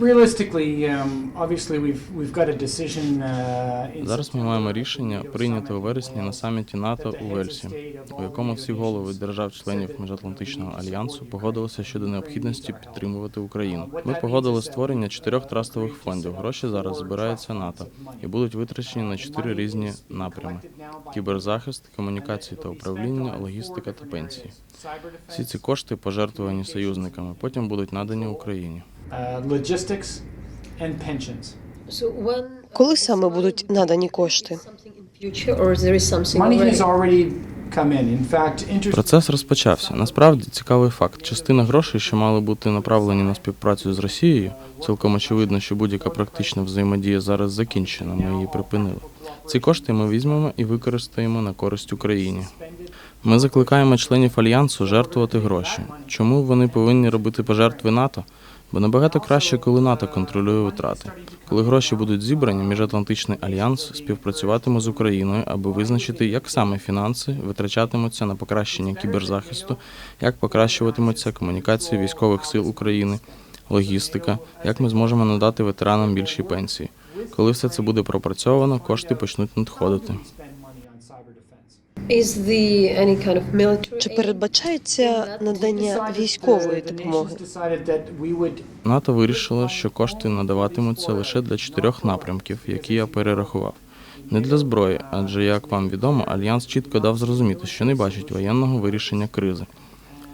Realistically, um, obviously, we've we've got a decision. Uh, in Зараз ми маємо рішення прийняте у вересні на саміті НАТО у Вельсі, у якому всі голови держав-членів Міжатлантичного альянсу погодилися щодо необхідності підтримувати Україну. Ми погодили створення чотирьох трастових фондів. Гроші зараз збираються НАТО і будуть витрачені на чотири різні напрями: кіберзахист, комунікації та управління, логістика та пенсії. Всі ці кошти пожертвовані союзниками, потім будуть надані Україні. Uh, logistics, and pensions. Коли саме будуть надані кошти? Money has already come in. In Процес розпочався. Насправді цікавий факт. Частина грошей, що мали бути направлені на співпрацю з Росією, цілком очевидно, що будь-яка практична взаємодія зараз закінчена. Ми її припинили. Ці кошти ми візьмемо і використаємо на користь Україні. Ми закликаємо членів альянсу жертвувати гроші. Чому вони повинні робити пожертви НАТО? Бо набагато краще, коли НАТО контролює витрати. Коли гроші будуть зібрані, міжатлантичний альянс співпрацюватиме з Україною, аби визначити, як саме фінанси витрачатимуться на покращення кіберзахисту, як покращуватимуться комунікації військових сил України, логістика, як ми зможемо надати ветеранам більші пенсії. Коли все це буде пропрацьовано, кошти почнуть надходити. Чи передбачається надання військової допомоги? nations decided that we would НАТО вирішило, що кошти надаватимуться лише для чотирьох напрямків, які я перерахував. Не для зброї, адже, як вам відомо, альянс чітко дав зрозуміти, що не бачить воєнного вирішення кризи.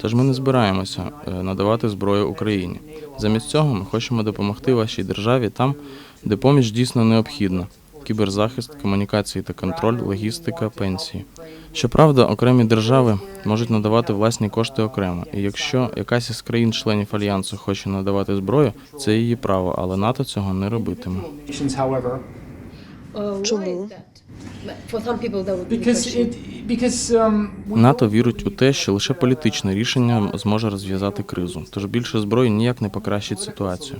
Тож ми не збираємося е, надавати зброю Україні. Замість цього ми хочемо допомогти вашій державі там, де поміч дійсно необхідна: кіберзахист, комунікації та контроль, логістика, пенсії. Щоправда, окремі держави можуть надавати власні кошти окремо, і якщо якась із країн-членів альянсу хоче надавати зброю, це її право, але НАТО цього не робитиме. Чому? um, НАТО вірить у те, що лише політичне рішення зможе розв'язати кризу. Тож більше зброї ніяк не покращить ситуацію.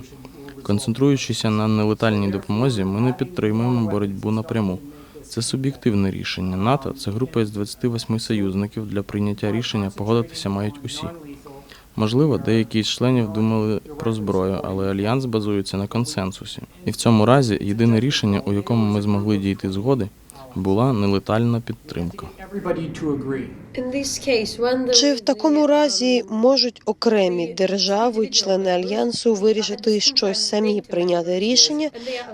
Концентруючися на нелетальній допомозі, ми не підтримуємо боротьбу напряму. Це суб'єктивне рішення. НАТО це група із 28 союзників. Для прийняття рішення погодитися мають усі. Можливо, деякі з членів думали про зброю, але альянс базується на консенсусі. І в цьому разі єдине рішення, у якому ми змогли дійти згоди, була нелетальна підтримка. Чи в такому разі можуть окремі держави, члени альянсу, вирішити щось самі прийняти рішення,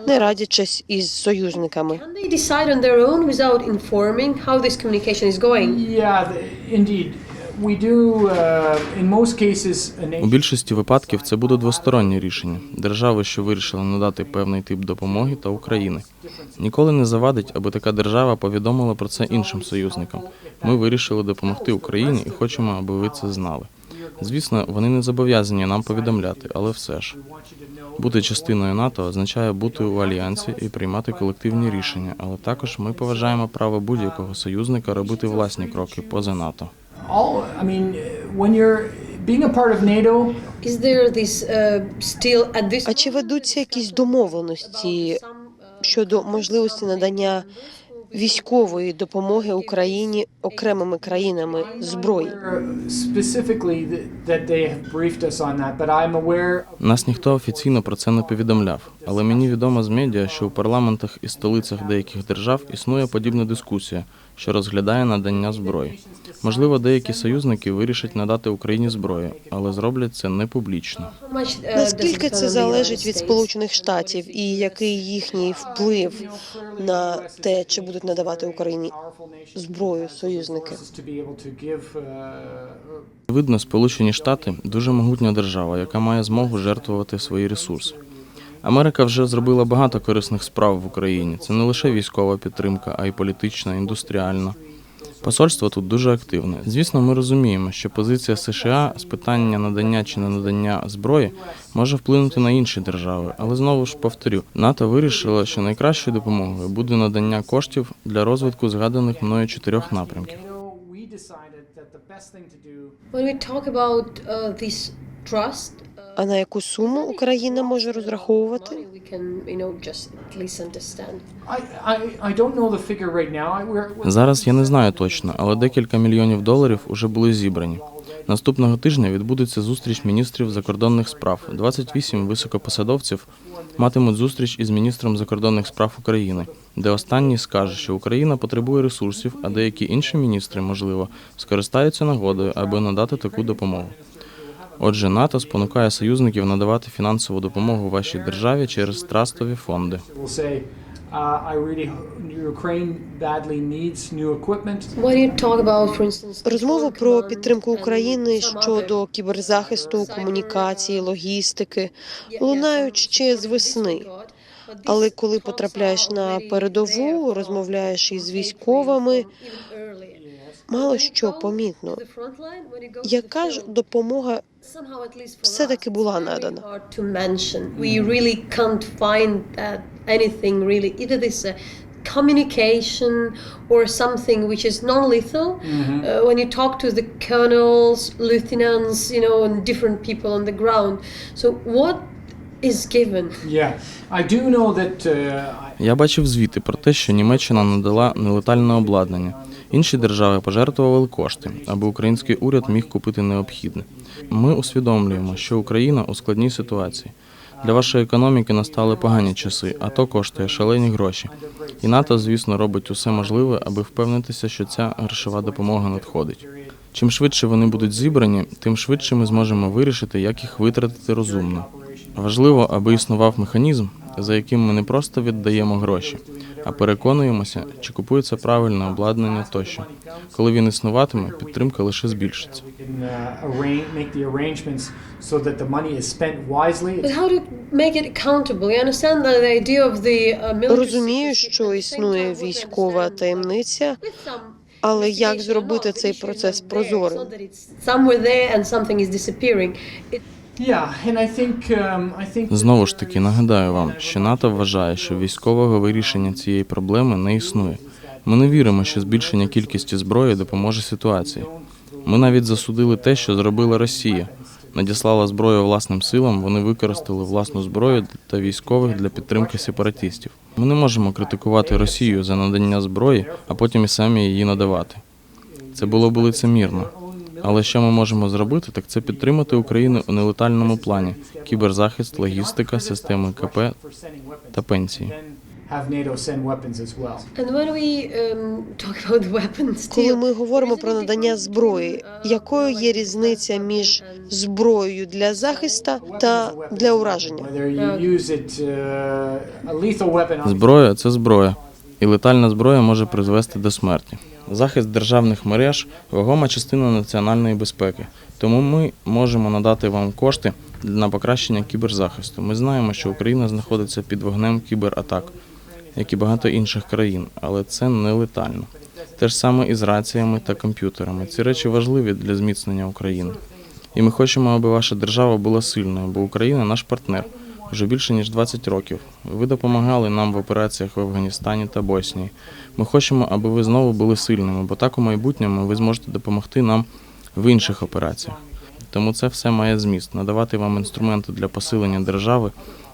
не радячись із союзниками? Yeah, indeed. Uh, У більшості випадків це буде двостороннє рішення держави, що вирішила надати певний тип допомоги, та України. Ніколи не завадить, аби така держава повідомила про це іншим союзникам. Ми вирішили допомогти Україні і хочемо, аби ви це знали. Звісно, вони не зобов'язані нам повідомляти, але все ж бути частиною НАТО означає бути у альянсі і приймати колективні рішення. Але також ми поважаємо право будь-якого союзника робити власні кроки поза НАТО. All, I mean, uh, when you're being a part of NATO, Is there this uh, still at this А чи ведуться якісь домовленості щодо можливості надання військової допомоги Україні окремими країнами зброї? Нас ніхто офіційно про це не повідомляв, але мені відомо з медіа, що у парламентах і столицях деяких держав існує подібна дискусія, що розглядає надання зброї. Можливо, деякі союзники вирішать надати Україні зброю, але зроблять це не публічно. Наскільки це залежить від Сполучених Штатів і який їхній вплив на те, чи будуть надавати Україні зброю союзники? Видно, Сполучені Штати дуже могутня держава, яка має змогу жертвувати свої ресурси. Америка вже зробила багато корисних справ в Україні. Це не лише військова підтримка, а й політична, індустріальна. Посольство тут дуже активне. Звісно, ми розуміємо, що позиція США з питання надання чи не надання зброї може вплинути на інші держави. Але знову ж повторю, НАТО вирішило, що найкращою допомогою буде надання коштів для розвитку згаданих мною чотирьох напрямків. When we talk about uh, this trust, А на яку суму Україна може розраховувати? Зараз я не знаю точно, але декілька мільйонів доларів уже були зібрані. Наступного тижня відбудеться зустріч міністрів закордонних справ. 28 високопосадовців матимуть зустріч із міністром закордонних справ України, де останній скаже, що Україна потребує ресурсів, а деякі інші міністри, можливо, скористаються нагодою, аби надати таку допомогу. Отже, НАТО спонукає союзників надавати фінансову допомогу вашій державі через трастові фонди. Uh, Розмову про підтримку України щодо кіберзахисту, комунікації, логістики лунають ще з весни. Але коли потрапляєш на передову, розмовляєш із військовими, мало що помітно. Яка ж допомога for все-таки була надана? hard to mention. We really can't find that anything really. Either this uh, communication or something which is non-lethal. mm-hmm. Uh, when you talk to the colonels, lieutenants, you know, and different people on the ground. So what is given? Yeah, I do know that uh, Я бачив звіти про те, що Німеччина надала нелетальне обладнання. Інші держави пожертвували кошти, аби український уряд міг купити необхідне. Ми усвідомлюємо, що Україна у складній ситуації. Для вашої економіки настали погані часи, а то коштує шалені гроші. І НАТО, звісно, робить усе можливе, аби впевнитися, що ця грошова допомога надходить. Чим швидше вони будуть зібрані, тим швидше ми зможемо вирішити, як їх витратити розумно. Важливо, аби існував механізм, за яким ми не просто віддаємо гроші, а переконуємося, чи купується правильне обладнання тощо. Коли він існуватиме, підтримка лише збільшиться. uh, uh, Розумію, що існує військова таємниця, але як зробити цей процес прозорим? Um, Знову ж таки нагадаю вам, що НАТО вважає, що військового вирішення цієї проблеми не існує. Ми не віримо, що збільшення кількості зброї допоможе ситуації. Ми навіть засудили те, що зробила Росія. Надіслала зброю власним силам, вони використали власну зброю та військових для підтримки сепаратистів. Ми не можемо критикувати Росію за надання зброї, а потім і самі її надавати. Це було б лицемірно. Але що ми можемо зробити, так це підтримати Україну у нелетальному плані: кіберзахист, логістика, системи КП та пенсії. um, Коли ми говоримо про надання зброї, uh, якою є різниця між зброєю для захисту та для ураження? Uh. Зброя це зброя, і летальна зброя може призвести до смерті. Захист державних мереж вагома частина національної безпеки. Тому ми можемо надати вам кошти на покращення кіберзахисту. Ми знаємо, що Україна знаходиться під вогнем кібератак, як і багато інших країн, але це не летально. Те ж саме і з раціями та комп'ютерами. Ці речі важливі для зміцнення України. І ми хочемо, аби ваша держава була сильною, бо Україна наш партнер вже більше ніж 20 років. Ви допомагали нам в операціях в Афганістані та Боснії. Ми хочемо, аби ви знову були сильними, бо так у майбутньому ви зможете допомогти нам в інших операціях. Тому це все має зміст надавати вам інструменти для посилення держави,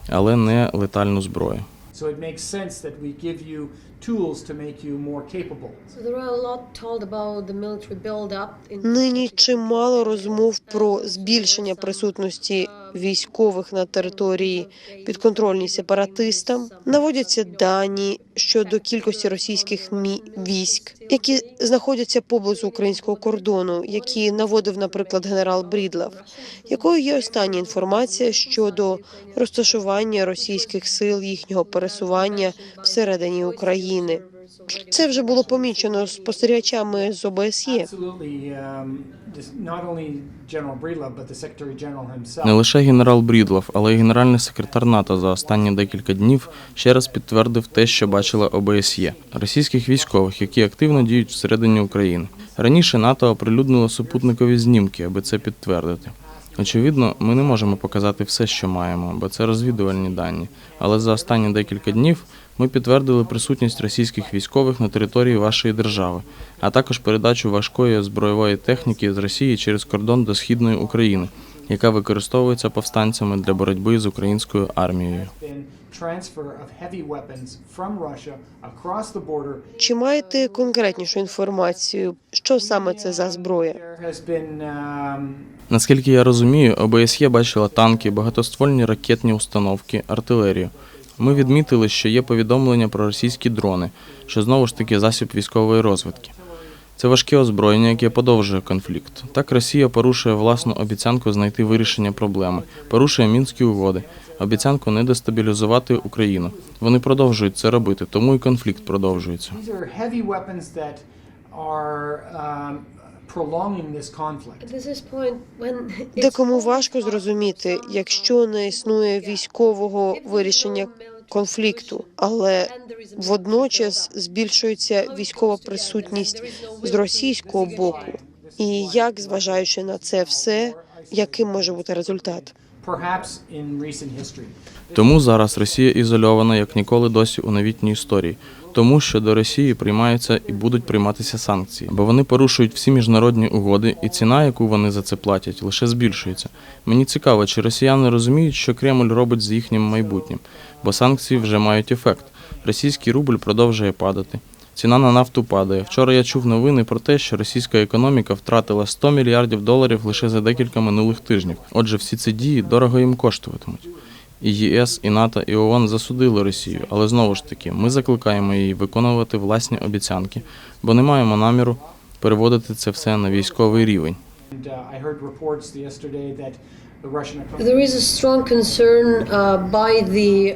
але не летальну зброю. So it makes sense that we give you tools to make you more capable. So there are a lot told about the military build-up in Нині чимало розмов про збільшення присутності військових на території підконтрольній сепаратистам. Наводяться дані щодо кількості російських військ, які знаходяться поблизу українського кордону, які наводив, наприклад, генерал Брідлав. Якою є остання інформація щодо розташування російських сил їхнього пересування всередині України? Це вже було помічено спостерігачами з ОБСЄ. Um. Не лише генерал Брідлов, але й генеральний секретар НАТО за останні декілька днів ще раз підтвердив те, що бачила ОБСЄ російських військових, які активно діють всередині України. Раніше НАТО оприлюднило супутникові знімки, аби це підтвердити. Очевидно, ми не можемо показати все, що маємо, бо це розвідувальні дані. Але за останні декілька днів ми підтвердили присутність російських військових на території вашої держави, а також передачу важкої збройової техніки з Росії через кордон до східної України яка використовується повстанцями для боротьби з українською армією. Чи маєте конкретнішу інформацію, що саме це за зброя? Наскільки я розумію, ОБСЄ бачила танки, багатоствольні ракетні установки, артилерію. Ми відмітили, що є повідомлення про російські дрони, що знову ж таки засіб військової розвідки. Це важке озброєння, яке подовжує конфлікт. Так Росія порушує власну обіцянку знайти вирішення проблеми, порушує мінські угоди, обіцянку не дестабілізувати Україну. Вони продовжують це робити, тому і конфлікт продовжується. Декому важко зрозуміти, якщо не існує військового вирішення конфлікту, але водночас збільшується військова присутність з російського боку. І як, зважаючи на це все, яким може бути результат? Тому зараз Росія ізольована як ніколи досі у новітній історії, тому що до Росії приймаються і будуть прийматися санкції, бо вони порушують всі міжнародні угоди, і ціна, яку вони за це платять, лише збільшується. Мені цікаво, чи росіяни розуміють, що Кремль робить з їхнім майбутнім, бо санкції вже мають ефект. Російський рубль продовжує падати. Ціна на нафту падає. Вчора я чув новини про те, що російська економіка втратила 100 мільярдів доларів лише за декілька минулих тижнів. Отже, всі ці дії дорого їм коштуватимуть. І ЄС, і НАТО, і ООН засудили Росію, але знову ж таки, ми закликаємо її виконувати власні обіцянки, бо не маємо наміру переводити це все на військовий рівень. Uh,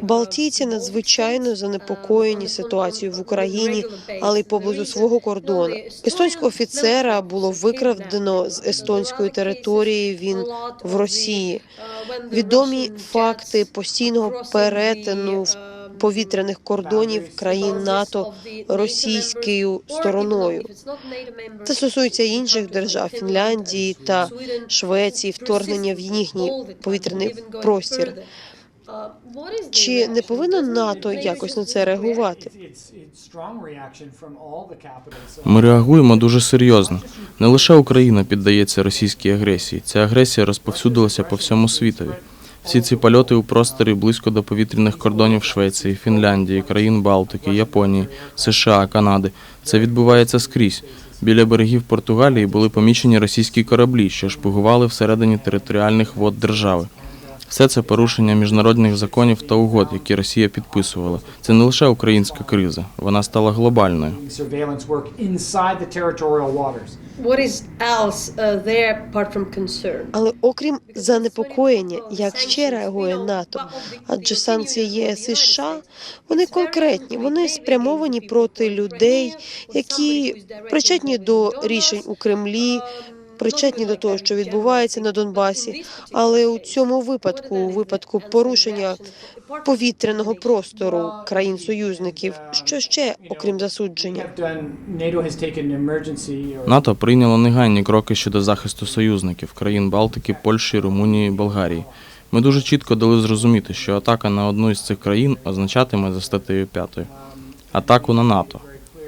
Балтійці надзвичайно занепокоєні ситуацією в Україні, але й поблизу свого кордону. Естонського офіцера було викрадено з естонської території. Він в Росії. Відомі факти постійного перетину в повітряних кордонів країн НАТО російською стороною. Це стосується інших держав Фінляндії та Швеції, вторгнення в їхній повітряний простір. Чи не повинно НАТО якось на це реагувати? Ми реагуємо дуже серйозно. Не лише Україна піддається російській агресії. Ця агресія розповсюдилася по всьому світові. Всі ці польоти у просторі близько до повітряних кордонів Швеції, Фінляндії, країн Балтики, Японії, США, Канади. Це відбувається скрізь. Біля берегів Португалії були помічені російські кораблі, що шпигували всередині територіальних вод держави. Все це порушення міжнародних законів та угод, які Росія підписувала. Це не лише українська криза, вона стала глобальною. uh? Але окрім занепокоєння, як ще реагує НАТО? Адже санкції ЄС і США вони конкретні, вони спрямовані проти людей, які причетні до рішень у Кремлі, причетні до того, що відбувається на Донбасі. Але у цьому випадку, у випадку порушення повітряного простору країн-союзників, що ще окрім засудження? НАТО прийняло негайні кроки щодо захисту союзників країн Балтики, Польщі, Румунії, Болгарії. Ми дуже чітко дали зрозуміти, що атака на одну із цих країн означатиме за статтею 5 атаку на НАТО.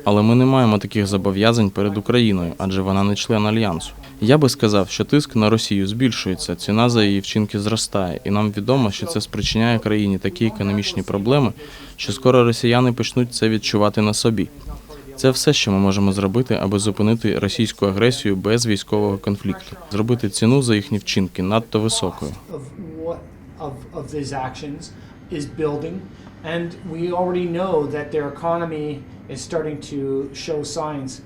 Але ми не маємо таких зобов'язань перед Україною, адже вона не член альянсу. Я би сказав, що тиск на Росію збільшується, ціна за її вчинки зростає, і нам відомо, що це спричиняє країні такі економічні проблеми, що скоро росіяни почнуть це відчувати на собі. Це все, що ми можемо зробити, аби зупинити російську агресію без військового конфлікту, зробити ціну за їхні вчинки надто високою. And we already know that their economy is starting to show signs.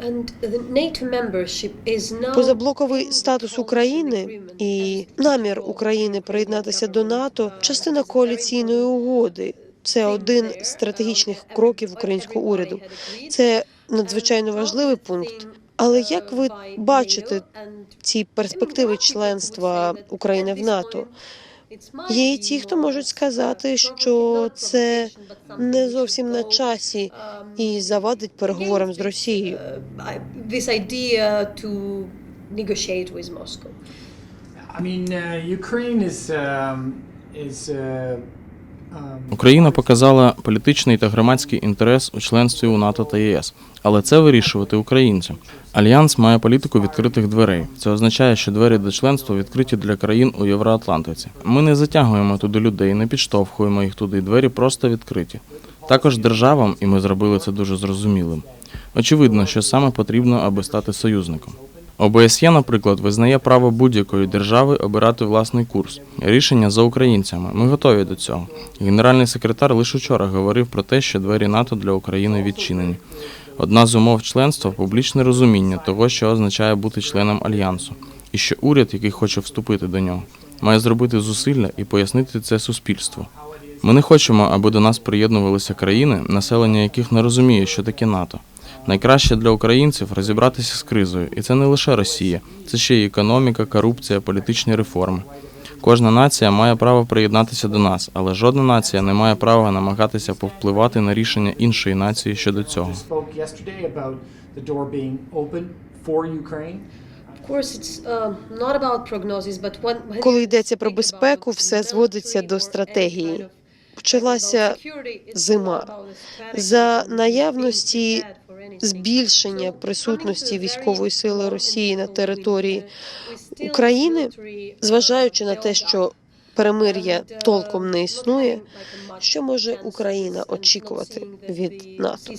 And the NATO membership is now Позаблоковий статус України і намір України приєднатися до НАТО частина коаліційної угоди. Це один з стратегічних кроків українського уряду. Це надзвичайно важливий пункт. Але як ви бачите ці перспективи членства України в НАТО? Є і ті, хто можуть сказати, що це не зовсім на часі і завадить переговорам з Росією. I- mean, uh, Ukraine is um, is uh, Україна показала політичний та громадський інтерес у членстві у НАТО та ЄС, але це вирішувати українцям. Альянс має політику відкритих дверей. Це означає, що двері до членства відкриті для країн у Євроатлантиці. Ми не затягуємо туди людей, не підштовхуємо їх туди. Двері просто відкриті. Також державам, і ми зробили це дуже зрозумілим. Очевидно, що саме потрібно, аби стати союзником. ОБСЄ, наприклад, визнає право будь-якої держави обирати власний курс. Рішення за українцями. Ми готові до цього. Генеральний секретар лише вчора говорив про те, що двері НАТО для України відчинені. Одна з умов членства публічне розуміння того, що означає бути членом альянсу, і що уряд, який хоче вступити до нього, має зробити зусилля і пояснити це суспільству. Ми не хочемо, аби до нас приєднувалися країни, населення яких не розуміє, що таке НАТО. Найкраще для українців розібратися з кризою, і це не лише Росія, це ще й економіка, корупція, політичні реформи. Кожна нація має право приєднатися до нас, але жодна нація не має права намагатися повпливати на рішення іншої нації щодо цього. when Коли йдеться про безпеку, все зводиться до стратегії. Почалася зима. За наявності збільшення присутності військової сили Росії на території України, uh, зважаючи на те, що перемир'я uh, толком не існує, що може Україна очікувати від НАТО?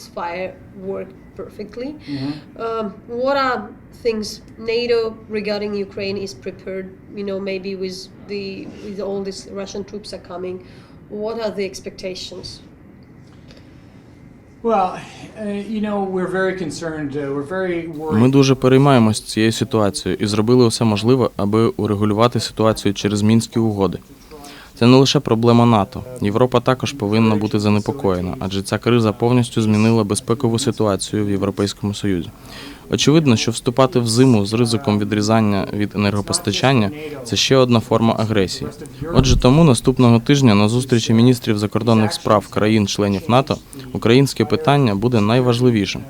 Um, what are things NATO regarding Ukraine is prepared? You know, maybe with the with all these Russian troops are coming. What are the expectations? Ми дуже переймаємось цією ситуацією і зробили все можливе, аби урегулювати ситуацію через мінські угоди. Це не лише проблема НАТО. Європа також повинна бути занепокоєна, адже ця криза повністю змінила безпекову ситуацію в Європейському Союзі. Очевидно, що вступати в зиму з ризиком відрізання від енергопостачання це ще одна форма агресії. Отже, тому наступного тижня на зустрічі міністрів закордонних справ країн-членів НАТО українське питання буде найважливішим.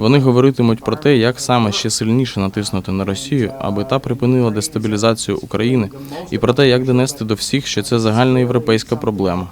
Вони говоритимуть про те, як саме ще сильніше натиснути на Росію, аби та припинила дестабілізацію України, і про те, як донести до всіх, що це загальна європейська проблема.